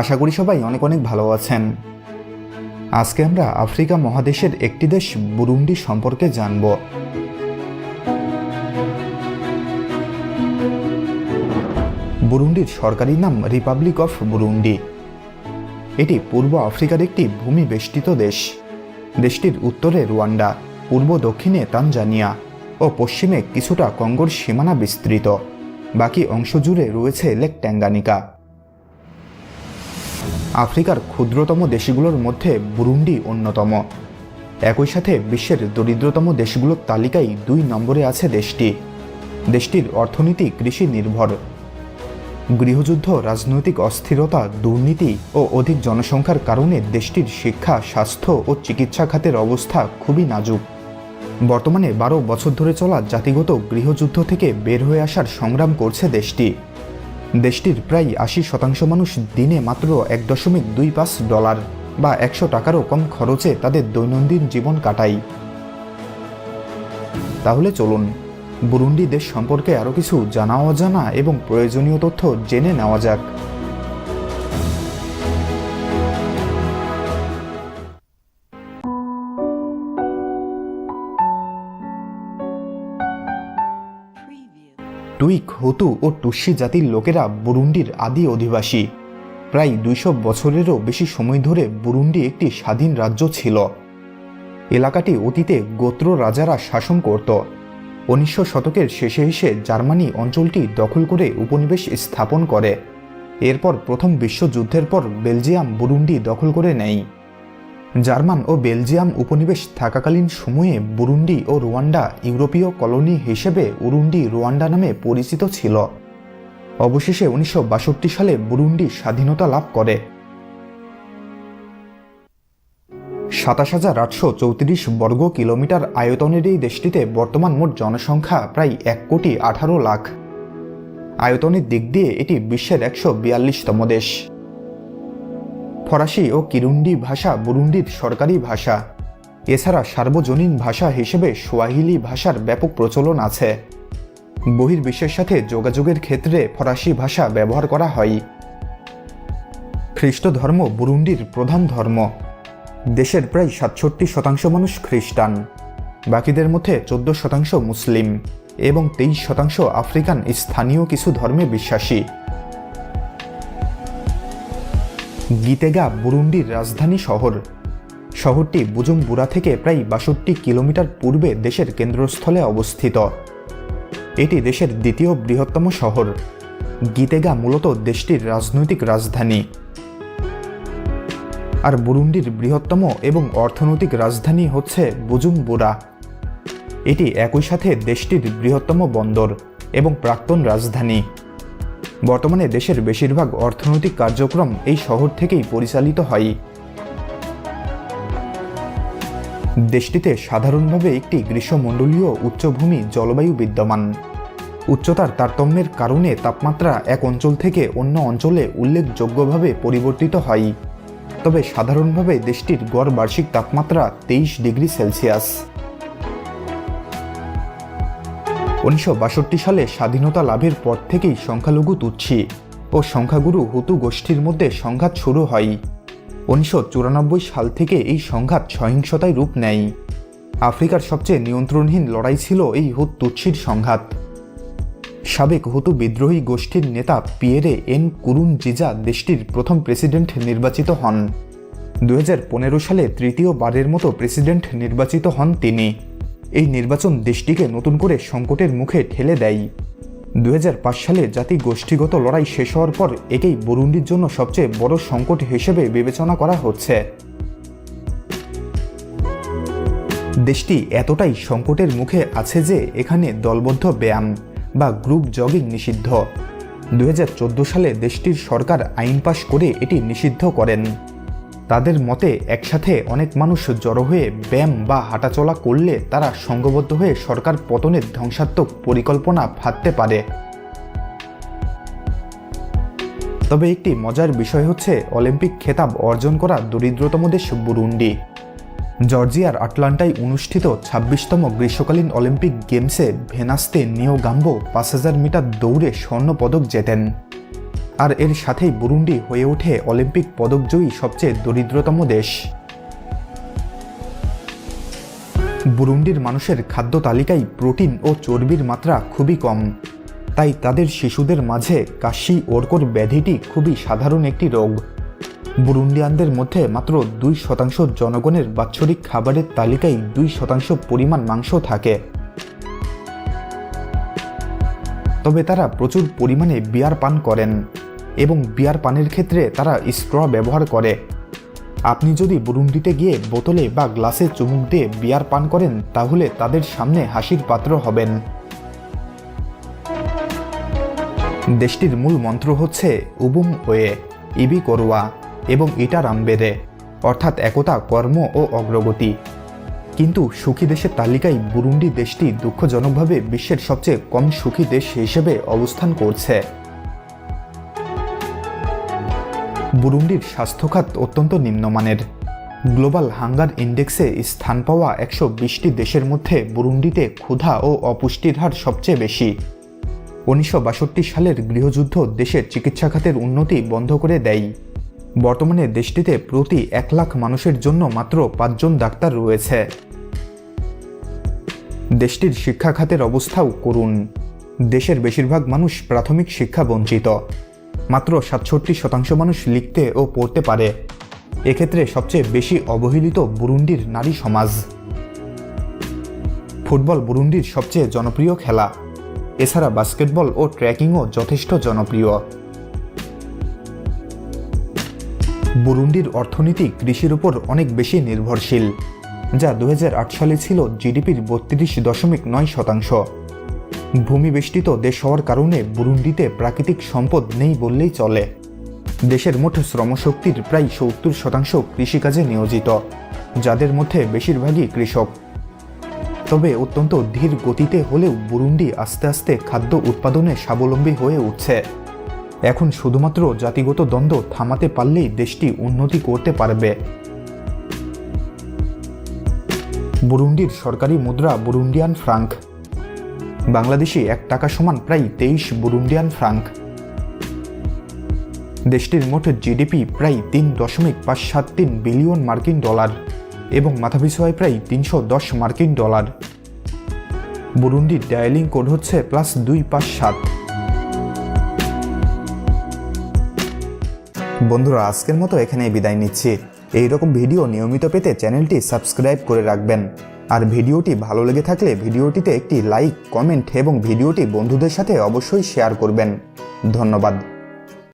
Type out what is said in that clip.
আশা করি সবাই অনেক অনেক ভালো আছেন। আজকে আমরা আফ্রিকা মহাদেশের একটি দেশ, বুরুন্ডি সম্পর্কে জানব। বুরুন্ডির সরকারি নাম রিপাবলিক অফ বুরুন্ডি এটি পূর্ব আফ্রিকার একটি ভূমি বেষ্টিত দেশ। দেশটির উত্তরে রুয়ান্ডা, পূর্ব দক্ষিণে তানজানিয়া ও পশ্চিমে কিছুটা কঙ্গোর সীমানা বিস্তৃত। বাকি অংশ জুড়ে রয়েছে লেক ট্যাঙ্গানিকা। আফ্রিকার ক্ষুদ্রতম দেশগুলোর মধ্যে বুরুন্ডি অন্যতম। একই সাথে বিশ্বের দরিদ্রতম দেশগুলোর তালিকায় দুই নম্বরে আছে দেশটি। দেশটির অর্থনীতি কৃষি নির্ভর। গৃহযুদ্ধ, রাজনৈতিক অস্থিরতা, দুর্নীতি ও অধিক জনসংখ্যার কারণে দেশটির শিক্ষা, স্বাস্থ্য ও চিকিৎসা খাতের অবস্থা খুবই নাজুক। বর্তমানে বারো বছর ধরে চলা জাতিগত গৃহযুদ্ধ থেকে বের হয়ে আসার সংগ্রাম করছে দেশটি। দেশটির প্রায় আশি শতাংশ মানুষ দিনে মাত্র এক দশমিক দুই পাঁচ ডলার বা একশো টাকারও কম খরচে তাদের দৈনন্দিন জীবন কাটায়। তাহলে চলুন, বুরুন্ডি দেশ সম্পর্কে আরও কিছু জানা অজানা এবং প্রয়োজনীয় তথ্য জেনে নেওয়া যাক। টুইক হুতু ও টুসি জাতির লোকেরা বুরুন্ডির আদি অধিবাসী। প্রায় দুইশো বছরেরও বেশি সময় ধরে বুরুন্ডি একটি স্বাধীন রাজ্য ছিল। এলাকাটি অতীতে গোত্র রাজারা শাসন করত। উনিশশো শতকের শেষে এসে জার্মানি অঞ্চলটি দখল করে উপনিবেশ স্থাপন করে। এরপর প্রথম বিশ্বযুদ্ধের পর বেলজিয়াম বুরুন্ডি দখল করে নেয়। জার্মান ও বেলজিয়াম উপনিবেশ থাকাকালীন সময়ে বুরুন্ডি ও রুয়ান্ডা ইউরোপীয় কলোনি হিসেবে উরুন্ডি রুয়ান্ডা নামে পরিচিত ছিল। অবশেষে উনিশশো বাষট্টি সালে বুরুন্ডি স্বাধীনতা লাভ করে। সাতাশ হাজার আটশো চৌত্রিশ বর্গ কিলোমিটার আয়তনের এই দেশটিতে বর্তমান মোট জনসংখ্যা প্রায় এক কোটি আঠারো লাখ। আয়তনের দিক দিয়ে এটি বিশ্বের একশো বিয়াল্লিশতম দেশ। ফরাসি ও কিরুন্ডি ভাষা বুরুন্ডির সরকারি ভাষা। এছাড়া সার্বজনীন ভাষা হিসেবে সোয়াহিলি ভাষার ব্যাপক প্রচলন আছে। বহির্বিশ্বের সাথে যোগাযোগের ক্ষেত্রে ফরাসি ভাষা ব্যবহার করা হয়। খ্রিস্ট ধর্ম বুরুন্ডির প্রধান ধর্ম। দেশের প্রায় সাতষট্টি শতাংশ মানুষ খ্রিস্টান। বাকিদের মধ্যে চোদ্দ শতাংশ মুসলিম এবং তেইশ শতাংশ আফ্রিকান স্থানীয় কিছু ধর্মে বিশ্বাসী। গিতেগা, বুরুন্ডির রাজধানী শহর। শহরটি বুজুমবুরা থেকে প্রায় বাষট্টি কিলোমিটার পূর্বে দেশের কেন্দ্রস্থলে অবস্থিত। এটি দেশের দ্বিতীয় বৃহত্তম শহর। গিতেগা মূলত দেশটির রাজনৈতিক রাজধানী। আর বুরুন্ডির বৃহত্তম এবং অর্থনৈতিক রাজধানী হচ্ছে বুজুমবুরা। এটি একই সাথে দেশটির বৃহত্তম বন্দর এবং প্রাক্তন রাজধানী। বর্তমানে দেশের বেশিরভাগ অর্থনৈতিক কার্যক্রম এই শহর থেকেই পরিচালিত হয়। দেশটিতে সাধারণভাবে একটি গ্রীষ্মমণ্ডলীয় উচ্চভূমি জলবায়ু বিদ্যমান। উচ্চতার তারতম্যের কারণে তাপমাত্রা এক অঞ্চল থেকে অন্য অঞ্চলে উল্লেখযোগ্যভাবে পরিবর্তিত হয়। তবে সাধারণভাবে দেশটির গড় বার্ষিক তাপমাত্রা তেইশ ডিগ্রি সেলসিয়াস। উনিশশো বাষট্টি সালে স্বাধীনতা লাভের পর থেকেই সংখ্যালঘু তুচ্ছি ও সংখ্যাগুরু হুতু গোষ্ঠীর মধ্যে সংঘাত শুরু হয়। উনিশশো চুরানব্বই সাল থেকে এই সংঘাত সহিংসতায় রূপ নেয়। আফ্রিকার সবচেয়ে নিয়ন্ত্রণহীন লড়াই ছিল এই হুত তুচ্ছির সংঘাত। সাবেক হুতু বিদ্রোহী গোষ্ঠীর নেতা পিয়েরে এন কুরুন জিজা দেশটির প্রথম প্রেসিডেন্ট নির্বাচিত হন। দু হাজার পনেরো সালে তৃতীয়বারের মতো প্রেসিডেন্ট নির্বাচিত হন তিনি। এই নির্বাচন দেশটিকে নতুন করে সংকটের মুখে ঠেলে দেয়। দু হাজার পাঁচ সালে জাতি গোষ্ঠীগত লড়াই শেষ হওয়ার পর একেই বরুন্ডির জন্য সবচেয়ে বড় সংকট হিসেবে বিবেচনা করা হচ্ছে। দেশটি এতটাই সংকটের মুখে আছে যে এখানে দলবদ্ধ ব্যায়াম বা গ্রুপ জগিং নিষিদ্ধ। দু হাজার চোদ্দ সালে দেশটির সরকার আইন পাশ করে এটি নিষিদ্ধ করেন। তাদের মতে একসাথে অনেক মানুষ জড়ো হয়ে ব্যায়াম বা হাঁটাচলা করলে তারা সংঘবদ্ধ হয়ে সরকার পতনের ধ্বংসাত্মক পরিকল্পনা ভাবতে পারে। তবে একটি মজার বিষয় হচ্ছে অলিম্পিক খেতাব অর্জন করা দরিদ্রতম দেশ বুরুন্ডি। জর্জিয়ার আটলান্টায় অনুষ্ঠিত ছাব্বিশতম গ্রীষ্মকালীন অলিম্পিক গেমসে ভেনাস্তে নিও গাম্বো পাঁচ হাজার মিটার দৌড়ে স্বর্ণ পদক জেতেন। আর এর সাথেই বুরুন্ডি হয়ে ওঠে অলিম্পিক পদকজয়ী সবচেয়ে দরিদ্রতম দেশ। বুরুন্ডির মানুষের খাদ্য তালিকায় প্রোটিন ও চর্বির মাত্রা খুবই কম। তাই তাদের শিশুদের মাঝে কাশি ওরকর ব্যাধিটি খুবই সাধারণ একটি রোগ। বুরুন্ডিয়ানদের মধ্যে মাত্র দুই শতাংশ জনগণের বাৎসরিক খাবারের তালিকায় দুই শতাংশ পরিমাণ মাংস থাকে। তবে তারা প্রচুর পরিমাণে বিয়ার পান করেন। এবং বিয়ার পানের ক্ষেত্রে তারা স্ট্র ব্যবহার করে। আপনি যদি বুরুন্ডিতে গিয়ে বোতলে বা গ্লাসে চুমুক দিয়ে বিয়ার পান করেন, তাহলে তাদের সামনে হাসির পাত্র হবেন। দেশটির মূল মন্ত্র হচ্ছে উবুম ওয়ে, ইবি করোয়া, এবং ইটা রামবেদে, অর্থাৎ একতা, কর্ম ও অগ্রগতি। কিন্তু সুখী দেশের তালিকায় বুরুন্ডি দেশটি দুঃখজনকভাবে বিশ্বের সবচেয়ে কম সুখী দেশ হিসেবে অবস্থান করছে। বুরুন্ডির স্বাস্থ্যখাত অত্যন্ত নিম্নমানের। গ্লোবাল হাঙ্গার ইন্ডেক্সে স্থান পাওয়া একশো বিশটি দেশের মধ্যে বুরুন্ডিতে ক্ষুধা ও অপুষ্টির হার সবচেয়ে বেশি। উনিশশো বাষট্টি সালের গৃহযুদ্ধ দেশের চিকিৎসা খাতের উন্নতি বন্ধ করে দেয়। বর্তমানে দেশটিতে প্রতি এক লাখ মানুষের জন্য মাত্র পাঁচজন ডাক্তার রয়েছে। দেশটির শিক্ষা খাতের অবস্থাও করুন দেশের বেশিরভাগ মানুষ প্রাথমিক শিক্ষা বঞ্চিত। মাত্র সাতষট্টি শতাংশ মানুষ লিখতে ও পড়তে পারে। এক্ষেত্রে সবচেয়ে বেশি অবহেলিত বুরুন্ডির নারী সমাজ। ফুটবল বুরুন্ডির সবচেয়ে জনপ্রিয় খেলা। এছাড়া বাস্কেটবল ও ট্র্যাকিংও যথেষ্ট জনপ্রিয়। বুরুন্ডির অর্থনীতি কৃষির উপর অনেক বেশি নির্ভরশীল, যা দু হাজার আট সালে ছিল জিডিপির বত্রিশ দশমিক নয় শতাংশ। ভূমিবেষ্টিত দেশ হওয়ার কারণে বুরুন্ডিতে প্রাকৃতিক সম্পদ নেই বললেই চলে। দেশের মোট শ্রমশক্তির প্রায় সত্তর শতাংশ কৃষিকাজে নিয়োজিত, যাদের মধ্যে বেশিরভাগই কৃষক। তবে অত্যন্ত ধীর গতিতে হলেও বুরুন্ডি আস্তে আস্তে খাদ্য উৎপাদনে স্বাবলম্বী হয়ে উঠছে। এখন শুধুমাত্র জাতিগত দ্বন্দ্ব থামাতে পারলেই দেশটি উন্নতি করতে পারবে। বুরুন্ডির সরকারি মুদ্রা বুরুন্ডিয়ান ফ্রাঙ্ক বাংলাদেশি এক টাকা সমান প্রায় তেইশ বুরুন্ডিয়ান ফ্রাঙ্ক। দেশটির মোট জিডিপি প্রায় তিন দশমিক পাঁচ সাত তিন বিলিয়ন মার্কিন ডলার এবং মাথাপিছু হয় প্রায় তিনশো দশ মার্কিন ডলার। বুরুন্ডির ডায়ালিং কোড হচ্ছে প্লাস দুই পাঁচ সাত। বন্ধুরা, আজকের মতো এখানেই বিদায় নিচ্ছি। এই রকম ভিডিও নিয়মিত পেতে চ্যানেলটি সাবস্ক্রাইব করে রাখবেন। আর ভিডিওটি ভালো লেগে থাকলে ভিডিওটিতে একটি লাইক, কমেন্ট এবং ভিডিওটি বন্ধুদের সাথে অবশ্যই শেয়ার করবেন। ধন্যবাদ।